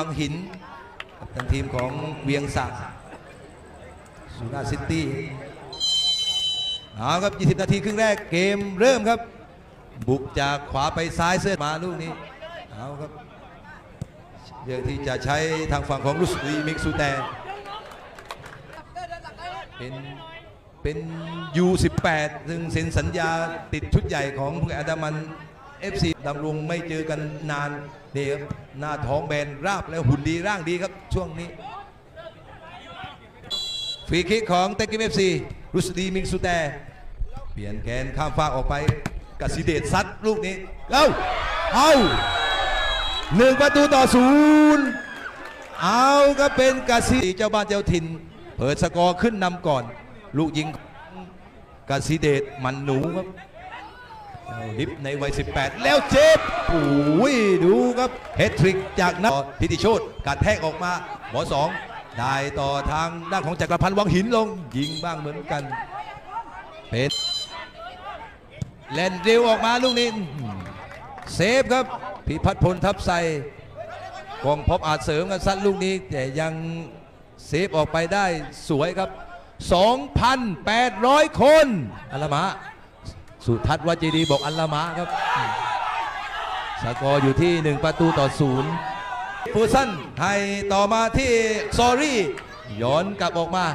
วังหินกัปตันทีมของเวียงศักดิ์สุราซิตี้เอาครับ 20 นาทีครึ่งแรกเกมเริ่มครับ บุกจากขวาไปซ้ายเสื้อมาลูกนี้เอาครับเรื่องที่จะใช้ทางฝั่งของรุสลีมิกซูแต่เป็นเป็น U18 ซึ่งเซ็นสัญญาติดชุดใหญ่ของพวกอดามัน FC ดำรงไม่เจอกันนานนี่ครับหน้าท้องแบนราบแล้วหุ่นดีร่างดีครับช่วงนี้ฟรีคิกของเตกิมเอฟซีรุสดีมิงซูแต่เปลี่ยนแกนข้ามฟากออกไปกสิเดชซัดลูกนี้เอ้าเอาหนึ่งประตูต่อศูนย์เอาก็เป็นกสิเจ้าบ้านเจ้าถิ่นเปิดสกอร์ขึ้นนำก่อน ลูกยิงกสิเดชมันหนูครับ ลิฟในวัย 18 แล้วเจ็บโอ้ยดูครับเฮตทริกจากนักทิติโชตกัดแทกออกมา หมอสองได้ต่อทางด้านของจักรพันธ์วังหินลง ยิงบ้างเหมือนกันเป็นเล่นเร็วออกมาลูกนี้เซฟครับพิพัฒน์พลทับใส่กองพบอาจเสริมกันซัดลูกนี้ แต่ยังเซฟออกไปได้สวยครับ 2,800 คนอลมะ สุทัศน์วจีดีบอกอัลละมะครับ สกอร์อยู่ที่ 1 ประตูต่อศูนย์ฟูซันให้ต่อมาที่ซอรี่ย้อนกลับออกมา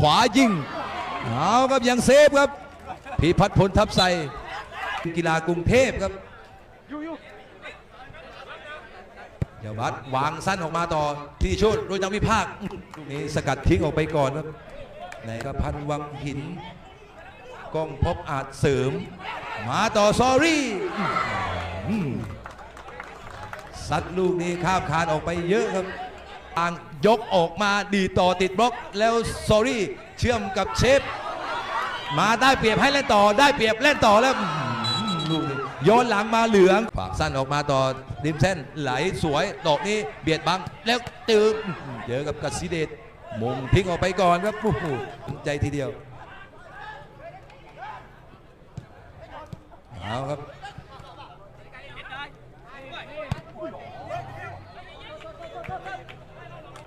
ขวายิงเอาครับยังเซฟครับพิพัฒน์พลทับใสกีฬากรุงเทพครับเดี๋ยวบัตวางสั้นออกมาต่อที่โชดโดยนักวิพากษ์นี้สกัดทิ้งออกไปก่อนครับในกระพันวังหิน กล้องพบอาจเสริม มาต่อซอรี่ซัดลูกนี้ข้ามคานออกไปเยอะครับทางยกออกมาดีต่อติดบล็อกแล้วซอรี่เชื่อมกับเชฟมาได้เปรียบให้เล่นต่อได้เปรียบเล่นต่อแล้วอื้อหือลูกนี้ย้อนหลังมาเหลืองฝากสั้นออกมาต่อริมเส้นไหลสวยดอกนี้เบียดบังแล้วตืมเจอกับกัสซิเดตมงทิ้งออกไปก่อนครับใจทีเดียว เอาครับ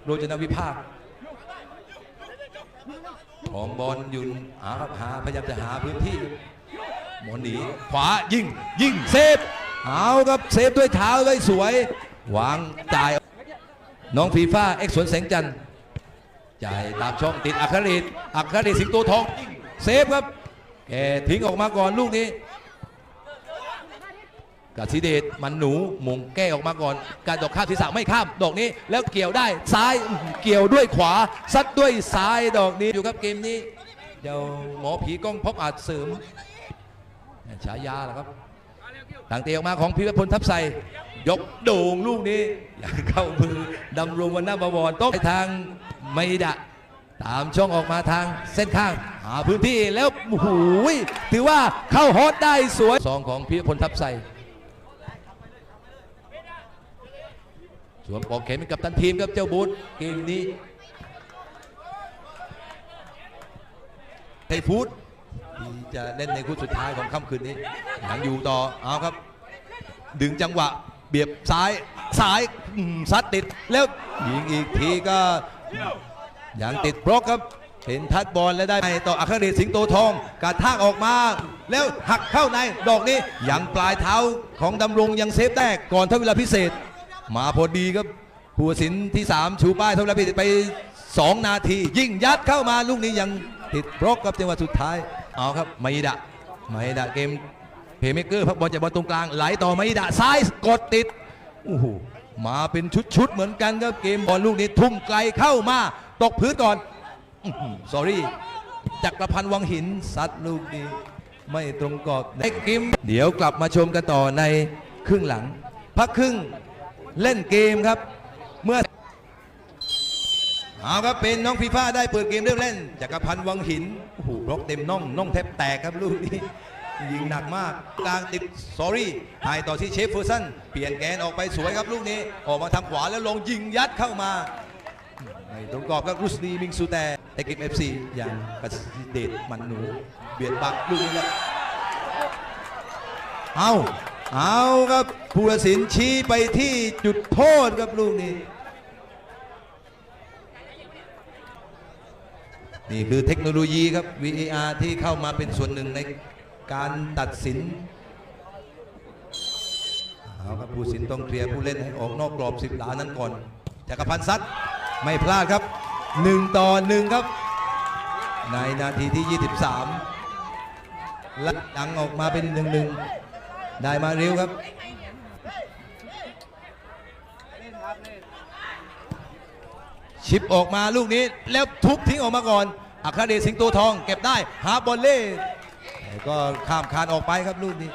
โรจนวิภาคของบอลยุนหาครับหาพยายามจะหาพื้นที่หมอนหนีขวายิงยิงเซฟเอาครับเซฟด้วยเท้าเลยสวยวางจ่ายน้องฟีฟ่าเอ็กซ์สวนแสงจันทร์จ่ายตามช่องติดอัครเดชอัครเดชสิงโตทองยิงเซฟครับแกทิ้งออกมาก่อนลูกนี้ กสิเดชมันหนูมงแก้ออกมาก่อน การดอกข้ามศีรษะไม่ข้ามดอกนี้แล้วเกี่ยวได้ซ้ายเกี่ยวด้วยขวาซัดด้วยซ้ายดอกนี้อยู่ครับเกมนี้เดี๋ยวหมอผีกล้องพบอาจเสริมฉายาแหละครับทางเตะออกมาของพิพัฒน์พลทับใสยกโด่งลูกนี้อยากเข้ามือดำรงวันหน้าบวรต้องทางไม่ดะตามช่องออกมาทางเส้นข้าง หาพื้นที่แล้วโอ้โหถือว่าเข้าฮอตได้สวยสองของพิพัฒน์พลทับใส สวมปอกแขนเป็นกับตันทีมครับเจ้าบูธเกมนี้ไทฟูดที่จะเล่นในคู่สุดท้ายของค่ำคืนนี้ยังอยู่ต่อเอาครับ ดึงจังหวะเบียบซ้ายซ้ายซัดติดแล้วยิงอีกทีก็ยังติดบล็อกครับเป็นทัดบอลและได้ต่ออัครเดชสิงโตทองกระทากออกมา แล้วหักเข้าในดอกนี้ยังปลายเท้าของดำรงยังเซฟแตกก่อนทดเวลาพิเศษ มาพอดีครับผู้ตัดสินที่ 3 ชูป้ายทดเวลายพิเศษไป 2 นาที ยิ่งยัดเข้ามาลูกนี้ยังติดบล็อกกับจังหวะสุดท้าย เอาครับไมดะไมดะเกมเพย์เมเกอร์พักบอลจากบอลตรงกลางไหลต่อไมดะซ้ายกดติดโอ้โหมาเป็นชุดๆเหมือนกันครับเกมบอลลูกนี้ทุ่มไกลเข้ามาตกพื้นก่อนสอรี่จักรพันธ์วังหินซัดลูกนี้ไม่ตรงกรอบในเกมเดี๋ยวกลับมาชมกันต่อในครึ่งหลังพักครึ่ง เล่นเกมครับ เมื่อเอาครับเป็นน้องฟีฟ่าได้เปิดเกมเริ่มเล่นจักรพันธ์วังหินโอ้โหบล็อกเต็มน่องน่องแทบแตกครับลูกนี้ยิงหนักมากกลางติดสอรี่ให้ต่อที่เชฟเฟอร์สันเปลี่ยนแกนออกไปสวยครับลูกนี้ ออกมาทางขวาแล้วลงยิงยัดเข้ามาไม่ตรงกรอบครับรุสดีมิงซูแต่เอกิมเอฟซีอย่างกสิเดชมันหนู เบียดบักลูกนี้ครับเอา เอาครับผู้ตัดสินชี้ไปที่จุดโทษครับลูกนี้ นี่คือเทคโนโลยีครับ VAR ที่เข้ามาเป็นส่วนหนึ่งในการตัดสินเอาครับผู้สินต้องเคลียร์ผู้เล่นให้ออกนอกกรอบสิบหลานั้นก่อนจักรพันธ์ซัดไม่พลาดครับ 1 ต่อ 1 ครับ ในนาทีที่ 23ลัดดังออกมาเป็น 1-1 ได้มาเร็วครับชิปออกมาลูกนี้แล้วทุบทิ้งออกมาก่อน อัครเดชสิงโตทอง เก็บได้หาบอลเล่ก็ข้ามคานออกไปครับลูกนี้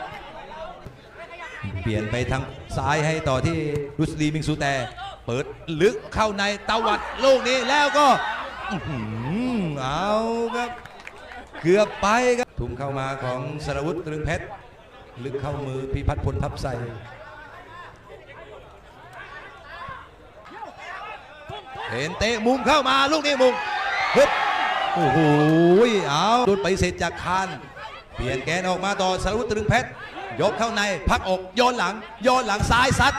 เปลี่ยนไปทางซ้ายให้ต่อที่รุสลีมิงซูแต่ เปิดลึกเข้าในตะวัดลูกนี้แล้วก็อื้อหือเอาครับ เกือบไปครับทุ่มเข้ามาของสรวุฒิตรึงเพชร ลึกเข้ามือพิพัฒน์พลทับใสเห็นเตะมุมเข้ามาลูกนี้มุมฮึบโอ้โหเอาดุดไปเสร็จจากคานเปลี่ยนแกนออกมาต่อสรวุฒิตรึงเพชรยกเข้าในพักอกโยนหลังโยนหลังซ้ายซัด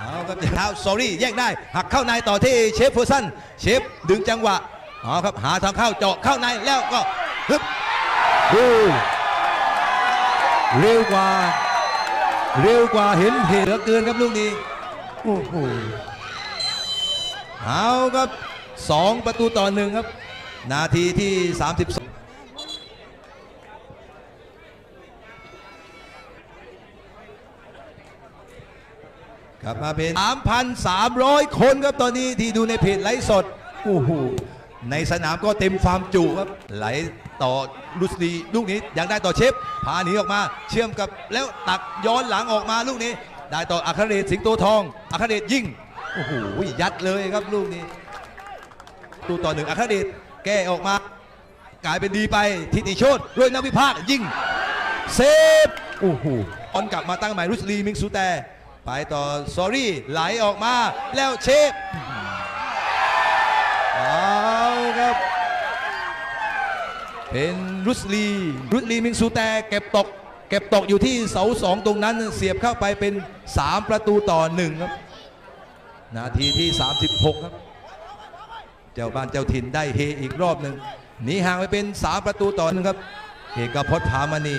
เอาครับเท้าสอรี่แยกได้ หักเข้าในต่อที่เชฟเฟอร์สันเชฟดึงจังหวะเอครับหาทางเข้าเจาะเข้าในแล้วก็ฮึบดู เร็วกว่า เร็วกว่าเห็นเหตุเหลือเกินครับลูกนี้โอ้โหเอาครับสองประตูต่อหนึ่งครับ นาทีที่ 32กลับมาเป็น 3,300 คนครับตอนนี้ที่ดูในเพจไลฟ์สด โอ้โห ในสนามก็เต็มฟามจุครับ ไหลต่อลุสลีลูกนี้ยังได้ต่อเชฟพาหนีออกมา เชื่อมกับแล้วตักย้อนหลังออกมาลูกนี้ ได้ต่ออัครเดชสิงโตทอง อัครเดชยิงโอ้โหยัดเลยครับลูกนี้ตูต่อหนึ่งอัครเดชแก้ออกมากลายเป็นดีไปทิติโชตโรยนวิภาคยิงเซฟโอ้โหออนกลับมาตั้งใหม่รุสลีมิงซูแต่ไปต่อซอรี่ไหลออกมาแล้วเชฟ เป็นรุสลีรุสลีมิงซูแต่เก็บตก เก็บตกอยู่ที่เสาสองตรงนั้นเสียบเข้าไปเป็น 3 ประตูต่อหนึ่งครับ นาทีที่ 36 ครับ เจ้าบ้านเจ้าถิ่นได้เฮอีกรอบหนึ่งหนีห่างไปเป็น 3 ประตูต่อหนึ่งครับเอกพจน์ผามณี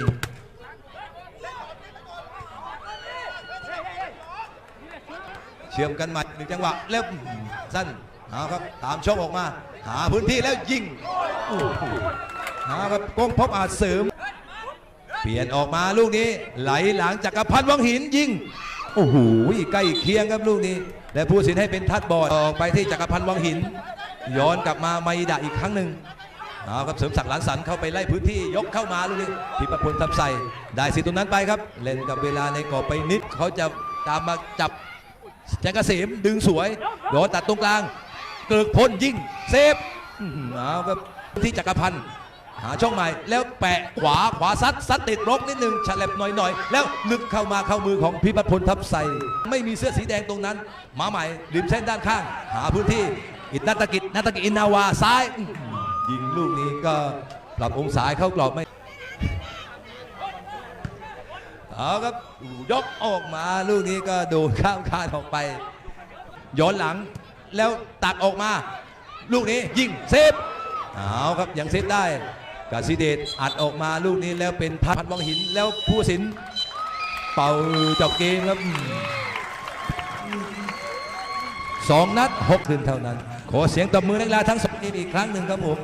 เชื่อมกันใหม่หนึ่งจังหวะแล้วสั้นเอาครับ ตามชกออกมา หาพื้นที่แล้วยิง หาครับก้งพบอาจเสริม เปลี่ยนออกมาลูกนี้ ไหลหลังจากกรพันวังหินยิงโอ้โหใกล้เคียงครับลูกนี้ และผู้สินให้เป็นทัดบอลออกไปที่จักรพันธ์วังหิน ย้อนกลับมาไมดะอีกครั้งหนึ่งเอาครับเสริมศักดิ์หลานสันเข้าไปไล่พื้นที่ยกเข้ามาลูกนี้พิพพลทับใส่ได้สิตรงนั้นไปครับ เล่นกับเวลาในกรอบไปนิดเขาจะตามมาจับแจงเกษมดึงสวยโดนตัดตรงกลาง เกิกพลยิงเซฟเอาครับที่จักรพันธ์ หาช่องใหม่แล้วแปะขวาขวาซัดซัดติดบล็อกนิดหนึ่งฉลับหน่อยๆแล้วลึกเข้ามาเข้ามือของพิพัฒน์พลทับใส่ไม่มีเสื้อสีแดงตรงนั้นมาใหม่ริมเส้นด้านข้าง หาพื้นที่อิตนาตกิจนาตกิจอินนาวาซ้าย ยิงลูกนี้ก็ปรับองศาเข้ากรอบไม่เอาครับยกออกมาลูกนี้ก็โดนข้ามคานออกไป ย้อนหลังแล้วตักออกมา ลูกนี้ยิงเซฟเอาครับยังเซฟได้ กาซิเดตอัดออกมาลูกนี้แล้วเป็นพัดวังหินแล้วผู้สิน เป่าจบเกมครับสองนัดหกคืนเท่านั้น ขอเสียงตบมือนักกีฬาทั้งสองทีมอีกครั้งหนึ่งครับผม